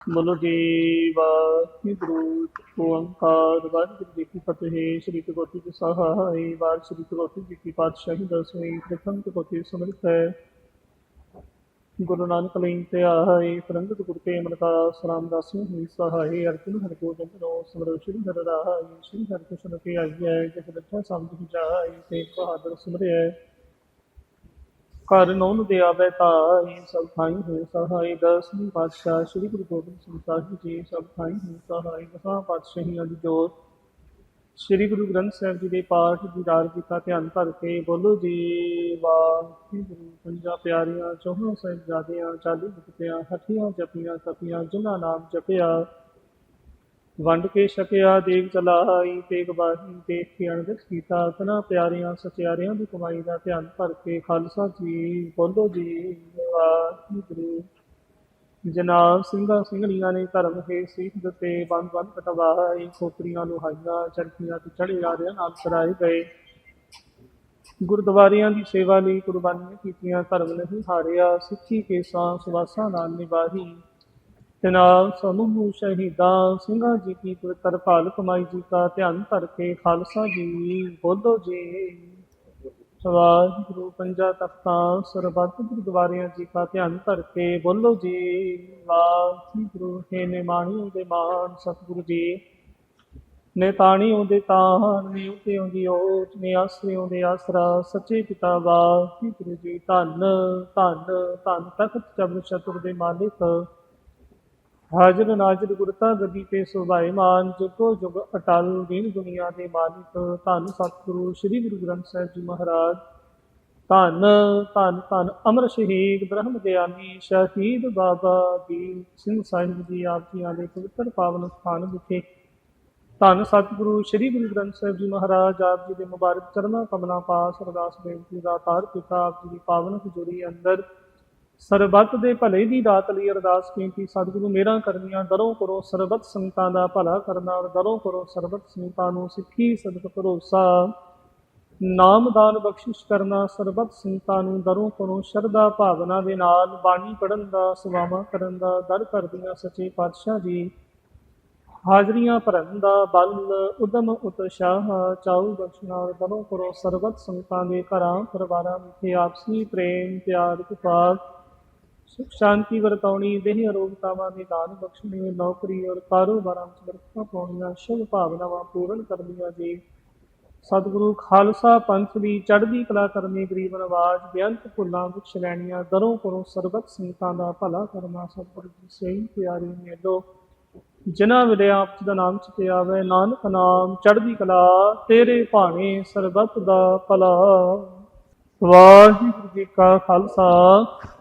ਬੋਲੋ ਜੀ ਵਾਹਿਗੁਰੂ ਓੰਕਾਰ ਵਾਹਿਗੁਰੂ ਜੀ ਕੀ ਫਤਿਹ ਸ਼੍ਰੀ ਭਗਵਤੀ ਜੀ ਸਹਾਈ ਵਾਰ ਸ਼੍ਰੀ ਭਗਵਤੀ ਜੀ ਕੀ ਪਾਤਸ਼ਾਹੀ ਦਸਵੀਂ ਪ੍ਰਥਮ ਭਗਵਤੀ ਸਮਰਿਤ ਹੈ ਗੁਰੂ ਨਾਨਕ ਲਈ ਤੇ ਆਏ ਪ੍ਰੰਗਤ ਗੁਰ ਕੇ ਮਨ ਕਾ ਸਲਾਮ ਦਾਸੀ ਹੋਈ ਸਹਾਈ ਅਰਜਨ ਹਰਿ ਗੋਬਿੰਦ ਨੋ ਸਮਰੋ ਸ਼੍ਰੀ ਹਰਿ ਰਾਈ ਸ਼੍ਰੀ ਹਰਿ ਕ੍ਰਿਸ਼ਨ ਕੀ ਆਈਐ ਜਿਸ ਰੱਖਿਆ ਸਮਝ ਜਾਈ ਤੇ ਬਹਾਦਰ ਸਿਮਰਿਐ ਘਰ ਨੌਨ ਦੇ ਆਵੇ ਤਾਈ ਸਭ ਥਾਈ ਹੋਏ ਸਹਾਈ, ਦਸਵੀਂ ਪਾਤਸ਼ਾਹ, ਸ੍ਰੀ ਗੁਰੂ ਗੋਬਿੰਦ ਸਿੰਘ ਸਾਹਿਬ ਜੀ ਸਭ ਥਾਈ ਹੋਏ ਸਹਾਈ ਦਸਾਂ ਪਾਤਸ਼ਾਹੀਆਂ ਦੀ ਜੋਤ। ਸ੍ਰੀ ਗੁਰੂ ਗ੍ਰੰਥ ਸਾਹਿਬ ਜੀ ਦੇ ਪਾਠ ਦੀ ਦਾਰ ਕੀਤਾ ਧਿਆਨ ਧਰ ਕੇ ਬੋਲੋ ਜੀ, ਵਾਹਿਗੁਰੂ, ਪੰਜਾ ਪਿਆਰੀਆਂ, ਚੌਹਾਂ ਸਾਹਿਬਜ਼ਾਦਿਆਂ, ਚਾਲੀ ਮੁਕਤਿਆਂ, ਹੱਠੀਆਂ ਜਪੀਆਂ ਤਪੀਆਂ ਜਿਨ੍ਹਾਂ ਨਾਮ ਜਪਿਆ ਵੰਡ ਕੇ ਛਕਿਆ ਦੇਵ ਚਲਾਈ, ਤੇਗ ਬਾਹੀ ਦੇਖ ਕੇ ਅਣਦਿਖ ਕੀਤਾ ਤਨਾ ਪਿਆਰਿਆਂ, ਸਚਿਆਰਿਆਂ ਦੀ ਕਮਾਈ ਦਾ ਧਿਆਨ ਭਰ ਕੇ ਖਾਲਸਾ ਜੀ, ਬੋਲੋ ਜੀ, ਵਾਹਿਗੁਰੂ। ਜਨਾਬ ਸਿੰਘਾਂ ਸਿੰਘਣੀਆਂ ਨੇ ਧਰਮ ਹੈ ਸਿੱਖ ਦਿੱਤੇ, ਬੰਦ ਬੰਦ ਕਟਵਾਈ ਖੋਪਰੀਆਂ ਨੂੰ ਹਾਈਆਂ ਚਰਖੀਆਂ ਤੇ ਚੜੇ ਆ ਰਿਆਂ ਨਾਲ ਸਰਾਏ ਗਏ। ਗੁਰਦੁਆਰਿਆਂ ਦੀ ਸੇਵਾ ਲਈ ਕੁਰਬਾਨੀਆਂ ਕੀਤੀਆਂ, ਧਰਮ ਨਹੀਂ ਹਾਰਿਆ, ਸਿੱਖੀ ਕੇਸਾਂ ਸੁਵਾਸਾਂ ਨਾਲ ਨਿਭਾਹੀ। ਤੇ ਨਾਲ ਸਮੂਹ ਸ਼ਹੀਦਾਂ ਸਿੰਘਾਂ ਜੀ ਕੀ ਪਵਿੱਤਰ ਭਾਲ ਕਮਾਈ ਜੀ ਦਾ ਧਿਆਨ ਧਰ ਕੇ ਖਾਲਸਾ ਜੀ ਬੋਲੋ ਜੀ। ਗੁਰੂ ਪੰਜਾ ਤਖਤਾਂ, ਸਰਬੱਤ ਗੁਰਦੁਆਰਿਆਂ ਜੀ ਦਾ ਧਿਆਨ ਧਰ ਕੇ ਬੋਲੋ ਜੀ। ਵਾਹਿਗੁਰੂ ਹੈ ਨਿਮਾਣੀ ਦੇ ਮਾਨ ਸਤਿਗੁਰੂ ਜੀ। ਨੇ ਤਾਣੀ ਉਹਦੇ ਤਾਨ ਨੇ ਉਤੇ ਉਹਦੀ ਓਟ ਨੇ ਆਸਰੇ ਉਹਦੇ ਆਸਰਾ, ਸੱਚੇ ਪਿਤਾ ਵਾਹਿਗੁਰੂ ਜੀ। ਧੰਨ ਧੰਨ ਧੰਨ ਤਖਤ ਚਬਰ ਚਤੁਰ ਦੇ ਮਾਲਿਕ ਹਾਜ਼ਰ ਨਾਜ਼ਰ ਗੁਰਤਾ ਗੱਦੀ ਤੇ ਸੁਭਾਈਮਾਨ ਜੁਗੋ ਜੁਗ ਅਟਲ ਦੀਨ ਦੁਨੀਆ ਦੇ ਮਾਲਿਕ। ਧੰਨ ਸਤਿਗੁਰੂ ਸ੍ਰੀ ਗੁਰੂ ਗ੍ਰੰਥ ਸਾਹਿਬ ਜੀ ਮਹਾਰਾਜ। ਧੰਨ ਧੰਨ ਧੰਨ ਅਮਰ ਸ਼ਹੀਦ ਬ੍ਰਹਮ ਗਿਆਨੀ ਸ਼ਹੀਦ ਬਾਬਾ ਦੀਪ ਸਿੰਘ ਸਾਹਿਬ ਜੀ ਆਪ ਜੀ ਦੇ ਪਵਿੱਤਰ ਪਾਵਨ ਸਥਾਨ ਵਿਖੇ। ਧੰਨ ਸਤਿਗੁਰੂ ਸ੍ਰੀ ਗੁਰੂ ਗ੍ਰੰਥ ਸਾਹਿਬ ਜੀ ਮਹਾਰਾਜ, ਆਪ ਜੀ ਦੇ ਮੁਬਾਰਕ ਚਰਨਾਂ ਕਮਲਾਂ ਪਾਸ ਅਰਦਾਸ ਬੇਨਤੀ ਦਾ ਤਾਰ ਪਿਤਾ ਆਪ ਜੀ ਦੀ ਪਾਵਨ ਹਜ਼ੂਰੀ ਅੰਦਰ ਸਰਬੱਤ ਦੇ ਭਲੇ ਦੀ ਦਾਤ ਲਈ ਅਰਦਾਸ ਕੀਤੀ ਸਤਿਗੁਰੂ ਮੇਰਾ ਕਰਨੀਆਂ ਦਰੋਂ ਕਰੋ, ਸਰਬੱਤ ਸੰਤਾਂ ਦਾ ਭਲਾ ਕਰਨਾ ਔਰ ਦਰੋਂ ਕਰੋ ਸਰਬੱਤ ਸੰਤਾਂ ਨੂੰ ਸਿੱਖੀ, ਸਦਕ ਭਰੋਸਾ। ਨਾਮਦਾਨ ਬਖਸ਼ਿਸ਼ ਕਰਨਾ, ਸਰਬੱਤ ਸੰਤਾਂ ਨੂੰ ਦਰੋਂ ਕਰੋ ਸ਼ਰਧਾ ਭਾਵਨਾ ਦੇ ਨਾਲ, ਬਾਣੀ ਪੜਨ ਦਾ ਸਵਾਮਾ ਕਰਨ ਦਾ, ਦਰ ਕਰਦੀਆਂ ਸੱਚੇ ਪਾਤਸ਼ਾਹ ਜੀ। ਹਾਜ਼ਰੀਆਂ ਭਰਨ ਦਾ, ਬਲ, ਉਦਮ, ਉਤਸ਼ਾਹ, ਚਾਉ ਬਖਸ਼ਣਾ ਦਰੋਂ ਕਰੋ ਸਰਬੱਤ ਸੰਤਾਂ ਦੇ ਘਰਾਂ, ਪਰਿਵਾਰਾਂ ਵਿਖੇ ਆਪਸੀ ਪ੍ਰੇਮ, ਪਿਆਰ ਕਿਫਾਤ ਸੁਖ ਸ਼ਾਂਤੀ ਵਰਤਾਉਣੀ, ਦੇਹ ਅਰੋਗਤਾਵਾਂ ਦੇ ਦਾਨ ਬਖਸ਼ਣੇ, ਨੌਕਰੀ ਔਰ ਕਾਰੋਬਾਰਾਂ ਵਿੱਚ ਬਰਕਤਾਂ ਪਾਉਣੀਆਂ, ਸ਼ੁਭ ਭਾਵਨਾਵਾਂ ਪੂਰਨ ਕਰਨੀਆਂ ਜੀ। ਸਤਿਗੁਰੂ ਖਾਲਸਾ ਪੰਥ ਦੀ ਚੜ੍ਹਦੀ ਕਲਾ ਕਰਨੀ, ਗਰੀਬ ਨਵਾਜ ਬੇਅੰਤ ਭੁੱਲਾਂ ਬਖਸ਼ ਲੈਣੀਆਂ ਦਰੋਂ ਕਰੋ ਸਰਬੱਤ ਸੰਤਾਂ ਦਾ ਭਲਾ ਕਰਨਾ, ਸਤਿਗੁਰੂ ਜੀ ਸਹੀ ਪਿਆਰੀ ਮੇਲੋ। ਜਿਨ੍ਹਾਂ ਵੇਲੇ ਆਪ ਦਾ ਨਾਮ ਚਿਤੇ ਆਵੇ ਨਾਨਕ ਨਾਮ ਚੜ੍ਹਦੀ ਕਲਾ, ਤੇਰੇ ਭਾਣੇ ਸਰਬੱਤ ਦਾ ਭਲਾ। ਵਾਹਿਗੁਰੂ ਜੀ ਕਾ ਖਾਲਸਾ।